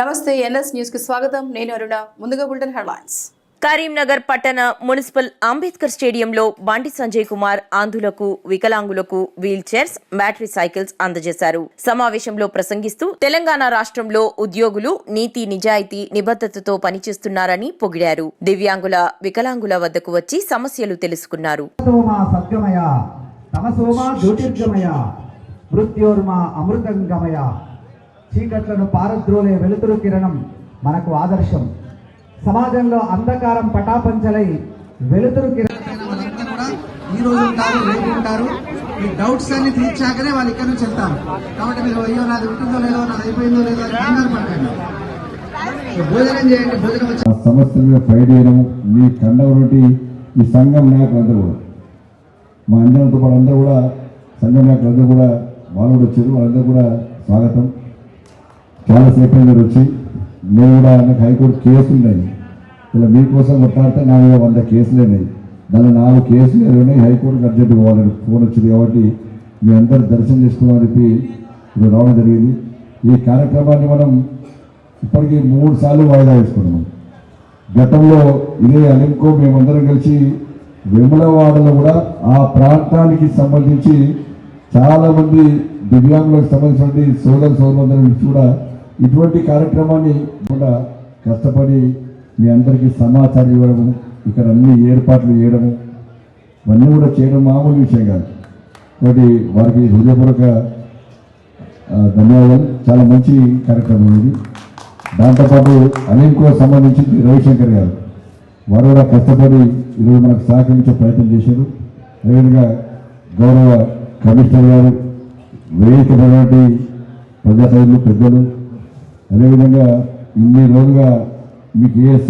నమస్తే ఎన్ఎస్ న్యూస్కి స్వాగతం. నేను అరుణ. ముందుగా బులెటిన్ హెడ్లైన్స్. కరీంనగర్ పట్టణ మున్సిపల్ అంబేద్కర్ స్టేడియంలో బండి సంజయ్ కుమార్ ఆంధులకు వికలాంగులకు వీల్ చైర్స్ బ్యాటరీ సైకిల్స్ అందజేశారు. సమావేశంలో ప్రసంగిస్తూ తెలంగాణ రాష్ట్రంలో ఉద్యోగులు నీతి నిజాయితీ నిబద్ధతతో పనిచేస్తున్నారని పొగిడారు. దివ్యాంగుల వికలాంగుల వద్దకు వచ్చి సమస్యలు తెలుసుకున్నారు. అమృతంగమయ. చీకట్లను పారద్రోలే వెలుతురు కిరణం మనకు ఆదర్శం. సమాజంలో అంధకారం పటాపంచలై వెలుతురు కిరణం. కూడా ఈ రోజు ఉంటారు రేపు ఉంటారు. ఈ డౌట్స్ అన్ని తీర్చాకనే వాళ్ళు ఇక్కడ నుంచి వెళ్తారు. కాబట్టి మీరు అయ్యో నాది ఉంటుందో లేదో నాది అయిపోయిందో లేదో కంగారు పడకండి. భోజనం చేయండి భోజనం సమస్యల మీద చేయడం మీ కండవరటి ఈ సంఘం నాయకులందరూ కూడా. మా అంజనంతో పాటు అందరూ కూడా సంఘం నాయకులందరూ కూడా వాళ్ళు కూడా వచ్చారు వాళ్ళందరూ కూడా స్వాగతం. చాలాసేపు అయింది మీరు వచ్చి మీరు కూడా ఆయనకు హైకోర్టు కేసులు ఉన్నాయి. ఇలా మీకోసం కొట్లాడితే నా మీద వంద కేసులు ఉన్నాయి. దానిలో నాలుగు కేసులు ఉన్నాయి. హైకోర్టుకి అర్జెంట్ పోవాలని ఫోన్ వచ్చింది కాబట్టి మీ అందరు దర్శనం చేసుకున్నామని చెప్పి ఇప్పుడు రావడం జరిగింది. ఈ కార్యక్రమాన్ని మనం ఇప్పటికీ మూడు సార్లు వాయిదా వేసుకున్నాం. గతంలో ఇదే అలింకో మేమందరం కలిసి విమలవాడలో కూడా ఆ ప్రాంతానికి సంబంధించి చాలామంది దివ్యాంగులకు సంబంధించిన సోదర సోదరులందరి నుంచి కూడా ఇటువంటి కార్యక్రమాన్ని కూడా కష్టపడి మీ అందరికీ సమాచారం ఇవ్వడము ఇక్కడ అన్ని ఏర్పాట్లు చేయడము ఇవన్నీ కూడా చేయడం మామూలు విషయం కాదు. కాబట్టి వారికి హృదయపూర్వక ధన్యవాదాలు. చాలా మంచి కార్యక్రమం ఇది. దాంతోపాటు అలీంకో సంబంధించి రవిశంకర్ గారు. వారు కూడా కష్టపడి ఈరోజు మనకు సహకరించే ప్రయత్నం చేశారు. అదేవిధంగా గౌరవ కమిషనర్ గారు వేదికమైనటువంటి ప్రజాప్రతినిధులు పెద్దలు అదేవిధంగా ఇన్ని రోజులుగా మీకు ఏ